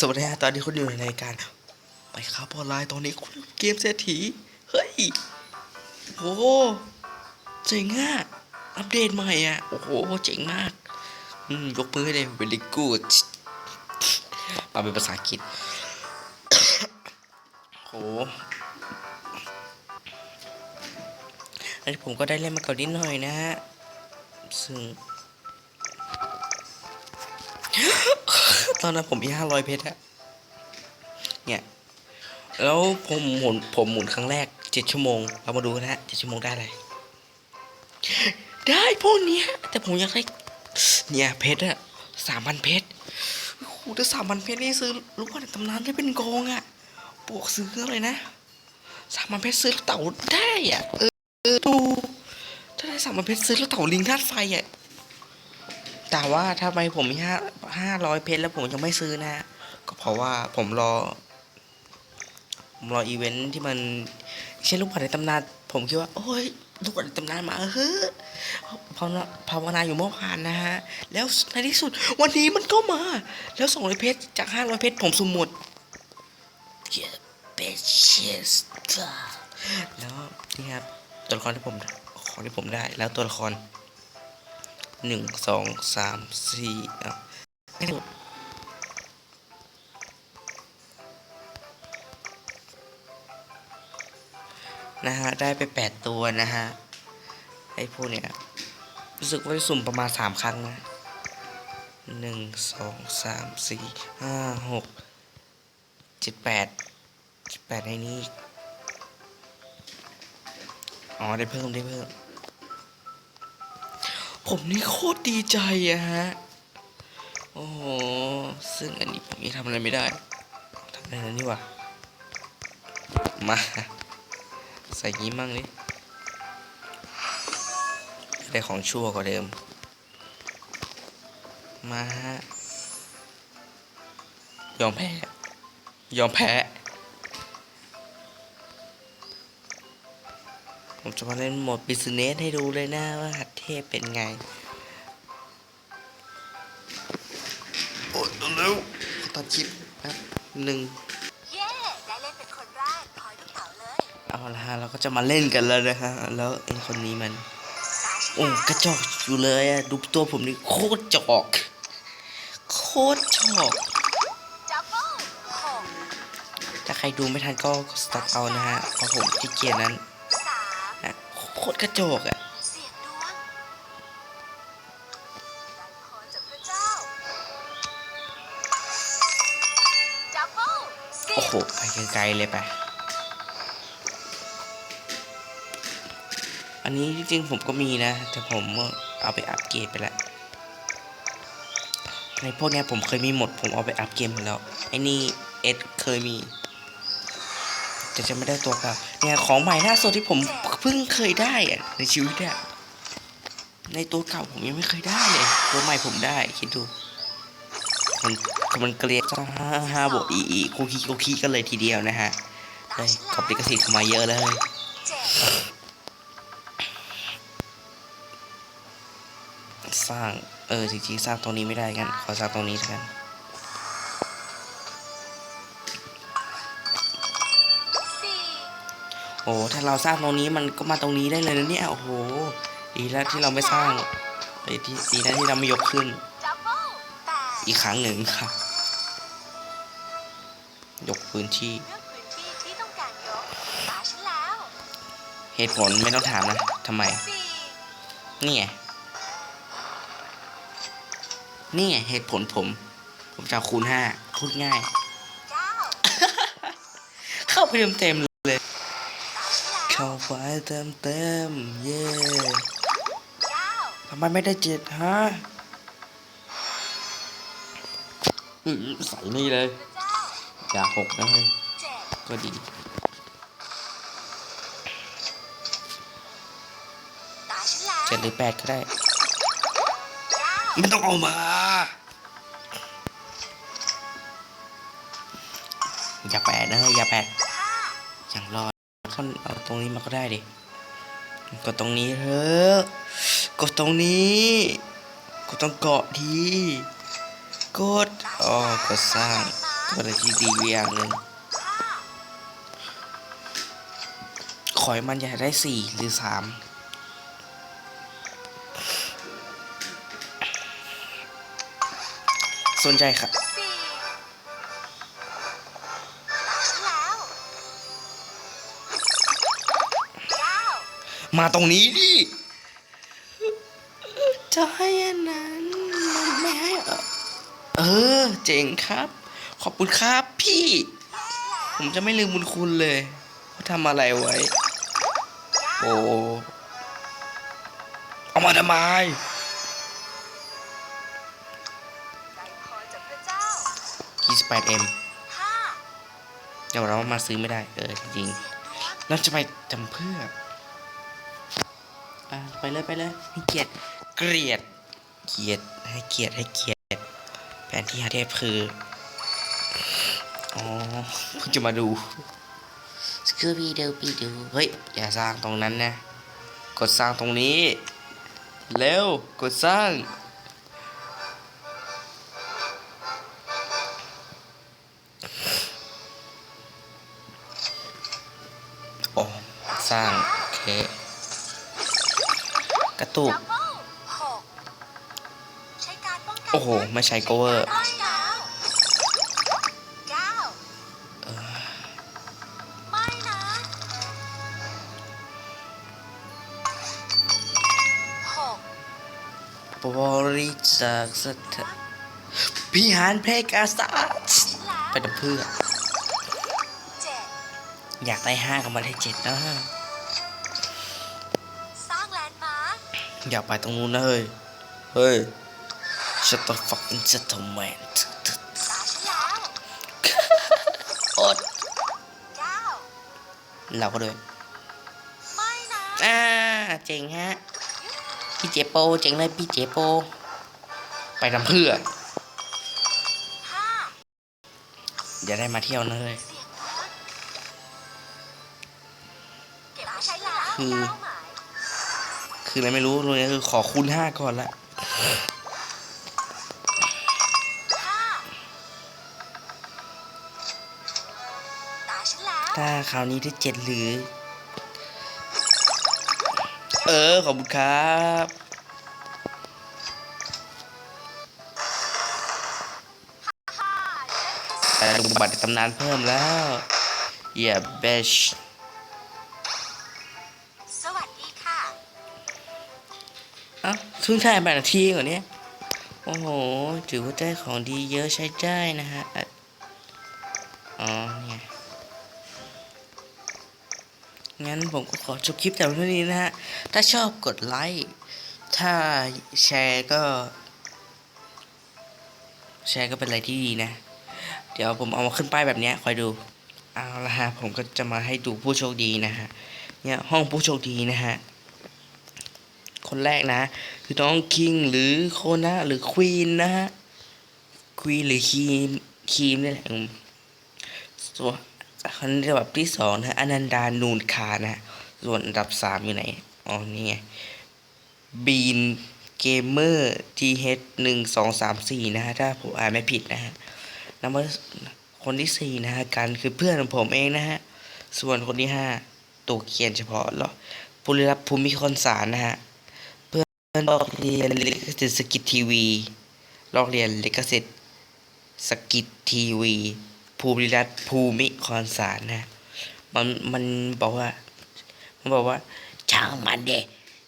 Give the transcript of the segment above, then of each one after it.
สวัสดีฮะตอนนี้คุณอยู่ในรายการไปครับออนไลน์ตอนนี้คุณเกมเศรษฐีเฮ้ยโอ้เจ๋งอะอัปเดตใหม่อะโอ้โหเจ๋งมากอืมยกมือให้เลย very good มาเป็นภาษาอังกฤษโหอันนี้ผมก็ได้เล่นมาก่อนนิดหน่อยนะฮะซึ่ง ตอนนั้นผมมีห้าร้อยเพชรอะเนี่ย แล้วผมหมุนผมหมุนครั้งแรกเจ็ดชั่วโมง เรามาดูนะฮะเจ็ดชั่วโมงได้อะไร ได้พวกเนี้ย แต่ผมอยากได้ เนี่ยเพชรอะสามพันเพชรโอ้โหถ้าสามพันเพชรนี่ซื้อลูกบอลในตำนานได้เป็นกองอะบวกซื้ออะไรนะสามพันเพชรซื้อเต่าได้อะเออเออดูถ้าได้สามพันเพชรซื้อแล้วเต่าลิงธาตุไฟอะ แต่ว่าทำไมผมมีห้าห้าร้อยเพชรแล้วผมยังไม่ซื้อนะ ก็เพราะว่าผมรอ ผมรออีเวนท์ที่มันเช่นลูกบอลในตำนานผมคิดว่าโอ้ยลูกบอลในตำนานมาเฮ้ยภาวนาภาวนาอยู่เมื่อวานนะฮะ แล้วในที่สุดวันนี้มันก็มา แล้วสองร้อยเพชรจากห้าร้อยเพชรผมสุ่มหมดเยเบชสแล้วนี่ครับตัวละครที่ผมของที่ผมได้แล้วตัวละคร หนึ่งสองสามสี่อะไม่นะฮะ ได้ไปแปดตัวนะฮะ ไอ้พวกเนี้ยรู้สึกว่าจะสุ่มประมาณสามครั้งนะหนึ่งสองสามสี่ห้าหกเจ็ดแปดเจ็ดแปดในนี้ อ๋อ ได้เพิ่มได้เพิ่ม ผมนี่โคตรดีใจอะฮะ โอ้โห ซึ่งอันนี้ผมยังทำอะไรไม่ได้ทำอะไรนะนี่วะมา ใส่ยิ้มมั่งดิได้ของชั่วกว่าเดิม มาฮะ ยอมแพ้ ยอมแพ้ ผมจะมาเล่นโหมดบิสเนสให้ดูเลยนะว่าหัดเทพเป็นไง โอ้ยเร็วตัดคลิปแป๊บหนึ่งเย้ได้เล่นเป็นคนแรกคอยลูกเต๋าเลยเอาละฮะเราก็จะมาเล่นกันแล้วนะฮะแล้วไอ้คนนี้มันตาฉันโอ้แล้วกระจอกอยู่เลยอะดูตัวผมนี่โคตรจอก โคตรจอกดับเบิ้ลหกถ้าใครดูไม่ทันก็สต็อปเอานะฮะเพราะผมขี้เกียจนั้นสามนะ โคตรกระจอกอะเสียงดวงดันพรจากพระเจ้าดับเบิลสิโอ้โห ไปไกลๆเลยไป อันนี้จริงๆผมก็มีนะ แต่ผมเอาไปอัพเกรดไปแล้ว ในพวกเนี้ยผมเคยมีหมด ผมเอาไปอัพเกมหมดแล้ว ไอ้นี่เอ็ดเคยมี แต่จะไม่ได้ตัวเก่า เนี่ยของใหม่ล่าสุดที่ผมเพิ่งเคยได้อะในชีวิตอะในตัวเก่าผมยังไม่เคยได้เลย ตัวใหม่ผมได้คิดดู มันมันเกลียดห้าห้าบวกอีอีคุกคีคุกคีกันเลยทีเดียวนะฮะได้ขอบลิขสิทธิ์เข้ามาเยอะเลยสร้าง เออจริงๆสร้างตรงนี้ไม่ได้กันขอสร้างตรงนี้แทน อ้ถ้าเราสร้างตรงนี้มันก็มาตรงนี้ได้เลยนะเนี่ยโอ้โหดีแล้วที่เราไม่สร้างเอ้ยที่ดีนะที่เราไม่ยกขึ้นดับเบิ้ลแปดอีกครั้งหนึ่งครับยกพื้นที่เลือกพื้นที่ที่ต้องการยกตาฉันแล้วเหตุผลไม่ต้องถามนะทำไมสี่นี่ไง นี่ไงเหตุผลผม ผมจะเอาคูณห้าพูดง่ายเก้าเข้าไปเต็มเต็มๆเลย ตาฉันแล้ว เข้าไปเต็มเต็มๆเย่เก้าทำไมไม่ได้เจ็ดฮะอื้อใส่นี่เลยพระเจ้าอย่าหกนะเฮ้ยเจ็ดก็ดีตาฉันแล้วเจ็ดหรือแปดก็ได้เก้าไม่ต้องเอามา อย่าแปดนะเฮ้ยอย่าแปดห้าอย่างรอ ดเขาเอาตรงนี้มาก็ได้ดิกดตรงนี้เถอะกดตรงนี้กดต้องเกาะทีกดอ๋อกดสร้างตาก็เลยที่ดีอยู่อย่างหนึ่งขอยมันอยากได้สี่หรือสามสนใจครับ มาตรงนี้ดิ จะให้อันนั้นมันไม่ให้เหรอเออ เจ๋งครับ ขอบคุณครับพี่ ผมจะไม่ลืมบุญคุณเลยว่าทำอะไรไว้ โอ้เอามาทำไมใจคอจากพระเจ้า 28M ห้าเดี๋ยวเรามาซื้อไม่ได้ เออ จริงๆเราจะไปจำเพื่อ อะไปเลยไปเลยให้เกียรติเกลียด เกียรติให้เกียรติให้เกียรติแผนที่หาเทพคือ อ๋อเพิ่งจะมาดูสกูบีดูบีดูเฮ้ย อย่าสร้างตรงนั้นนะ กดสร้างตรงนี้ เร็ว กดสร้างโอ้สร้าง โอเค กระตุกดับเบิลหกใช้การป้องกันโอ้โห ไม่ใช้โกเวอร์ได้แล้วเก้าไม่นะหกบริจาคสถานพิหารเพลกาซาสแล้วไปดับเพื่อเจ็ดอยากได้ห้ากับมาได้เจ็ดนะ อยากไปตรงนู้นนะเฮ้ย เฮ้ย shut the fuck in settlement ตาฉันแล้วอดเก้าเราก็ด้วยไม่นะอ่าเจ๋งฮะ พี่เจโปเจ๋งเลยพี่เจโป ไปทำเพื่อห้าอย่าได้มาเที่ยวนะเฮ้ยเสียงนะเก็บตาใช้แล้วคือเก้าหมาย คืออะไรไม่รู้ตรงนี้คือขอคูณห้าก่อนละห้าตาฉันแล้วถ้าคราวนี้ได้เจ็ดหรือ เออ ขอบคุณครับห้าแต่ลุงบัตรในตำนานเพิ่มแล้วอย่ อะเพิ่งถ่ายแปดนาทีก่อนเนี้ยโอ้โหถือว่าได้ของดีเยอะใช้ได้นะฮะอ๋อเนี่ยงั้นผมก็ขอจบคลิปแต่เท่านี้นะฮะ ถ้าชอบกดไลค์ ถ้าแชร์ก็ แชร์ก็เป็นอะไรที่ดีนะ เดี๋ยวผมเอามาขึ้นป้ายแบบเนี้ยคอยดู เอาละฮะ ผมก็จะมาให้ดูผู้โชคดีนะฮะ เนี่ยห้องผู้โชคดีนะฮะ คนแรกนะ คือน้องคิงหรือโคนะหรือควีนนะฮะควีนหรือคีมคีมนี่แหละส่วนคนระดับที่สองนะอนันดานูนคานะส่วนอันดับสามอยู่ไหนอ๋อนี่ไงบีนเกมเมอร์ทีเฮดหนึ่งสองสามสี่นะฮะถ้าผมอ่านไม่ผิดนะฮะนัมเบอร์คนที่สี่นะฮะกันคือเพื่อนของผมเองนะฮะส่วนคนที่ห้าตัวเขียนเฉพาะหรอผู้รับภูมิคอนสารนะฮะ ลอกเรียนลิขสิทธิ์สกิททีวีลอกเรียนลิขสิทธิ์สกิททีวี ภูมิรัตน์ภูมิคอนสารนะฮะมันมันบอกว่า มันบอกว่า ช่างมันเด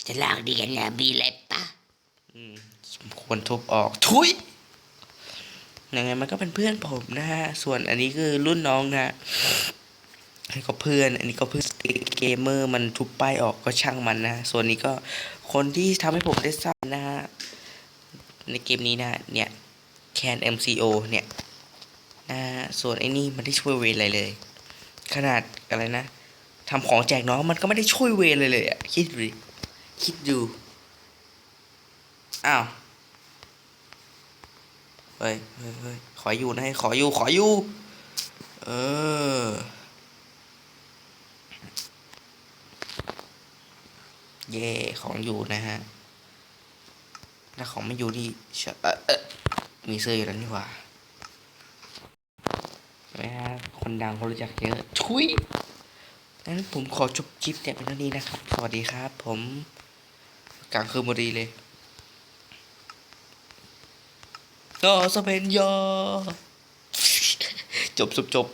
จะลากดีกันนะมีอะไรปะอืมควรทุบออก ทุยยังไงมันก็เป็นเพื่อนผมนะฮะ ส่วนอันนี้คือรุ่นน้องนะฮะ อันนี้ก็เพื่อน อันนี้ก็เพื่อนเกมเมอร์มันทุบป้ายออกก็ช่างมันนะ ส่วนนี้ก็คนที่ทำให้ผมได้ทราบนะฮะ ในเกมนี้นะ เนี่ยแคน MCO เนี่ยนะส่วนไอ้นี่มันได้ช่วยเวรอะไรเลย ขนาดอะไรนะทำของแจกน้องมันก็ไม่ได้ช่วยเวรเลยเลยอะคิดดูคิดดูอ้าวเฮ้ยเฮ้ยเฮ้ยขออยู่นะให้ขออยู่ขออยู่ เออ เย่ของอยู่นะฮะถ้าของไม่อยู่นี่เอเอเออมีเสื้ออยู่แล้วนี่หว่าคนดังเขารู้จักเยอะชุยงั้นผมขอจบคลิปแต่เป็นเท่านี้นะครับ สวัสดีครับ ผมกลางคืนพอดีเลยก็สเปนยอจบจบจบ